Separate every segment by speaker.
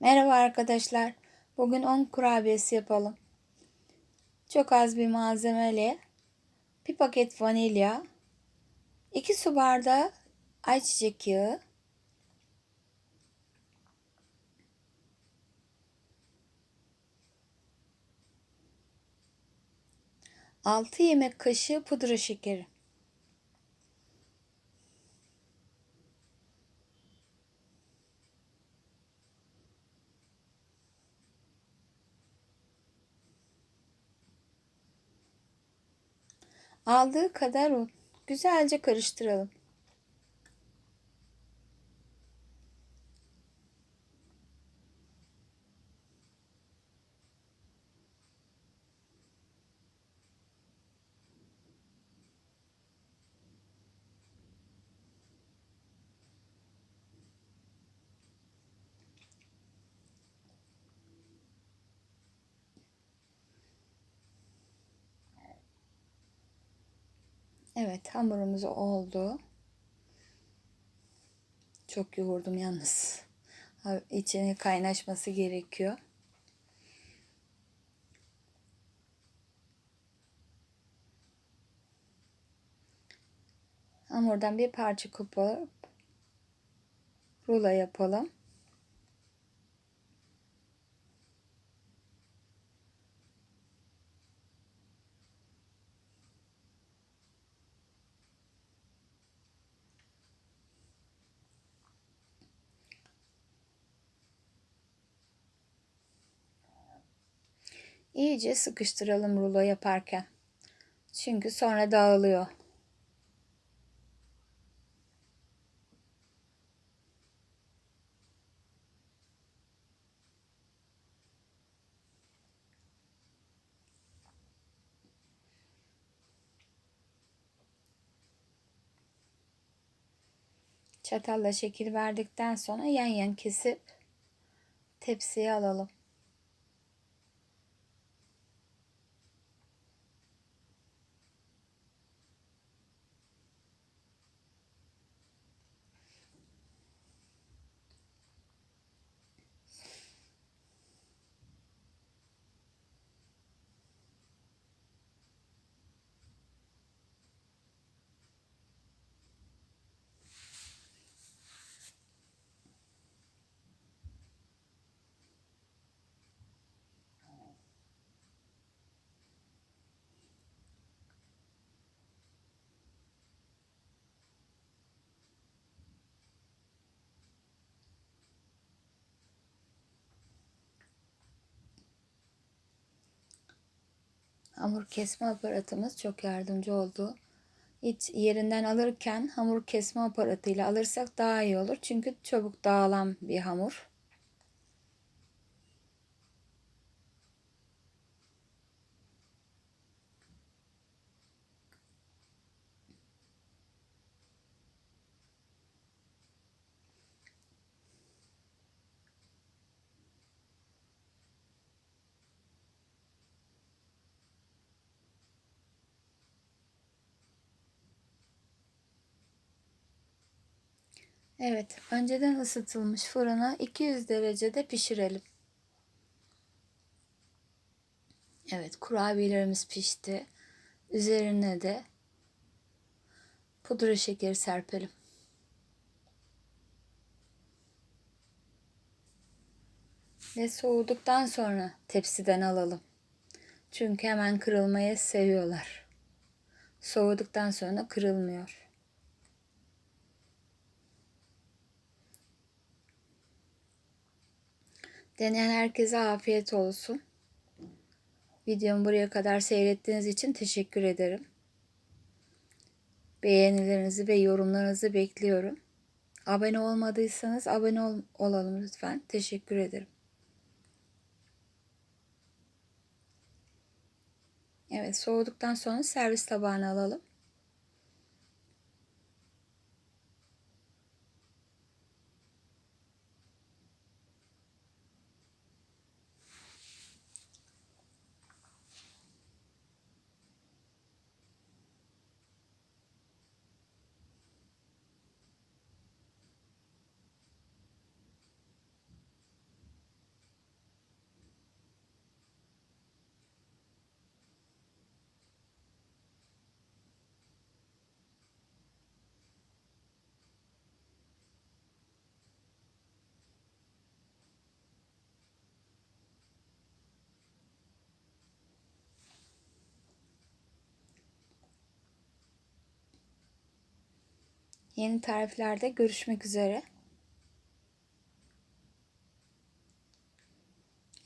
Speaker 1: Merhaba arkadaşlar. Bugün 10 kurabiyesi yapalım. Çok az bir malzemeyle bir paket vanilya, 2 su bardağı ayçiçek yağı, altı yemek kaşığı pudra şekeri. Aldığı kadar un. Güzelce karıştıralım. Evet hamurumuz oldu. Çok yoğurdum yalnız. İçine kaynaşması gerekiyor. Hamurdan bir parça koparıp rulo yapalım. İyice sıkıştıralım rulo yaparken. Çünkü sonra dağılıyor. Çatalla şekil verdikten sonra yan yan kesip tepsiye alalım. Hamur kesme aparatımız çok yardımcı oldu. Hiç yerinden alırken hamur kesme aparatıyla alırsak daha iyi olur. Çünkü çabuk dağılan bir hamur. Evet, önceden ısıtılmış fırına 200 derecede pişirelim. Evet, kurabiyelerimiz pişti. Üzerine de pudra şekeri serpelim. Ve soğuduktan sonra tepsiden alalım. Çünkü hemen kırılmayı seviyorlar. Soğuduktan sonra kırılmıyor. Deneyen herkese afiyet olsun. Videomu buraya kadar seyrettiğiniz için teşekkür ederim. Beğenilerinizi ve yorumlarınızı bekliyorum. Abone olmadıysanız abone ol olalım lütfen. Teşekkür ederim. Evet soğuduktan sonra servis tabağına alalım. Yeni tariflerde görüşmek üzere.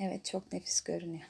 Speaker 1: Evet çok nefis görünüyor.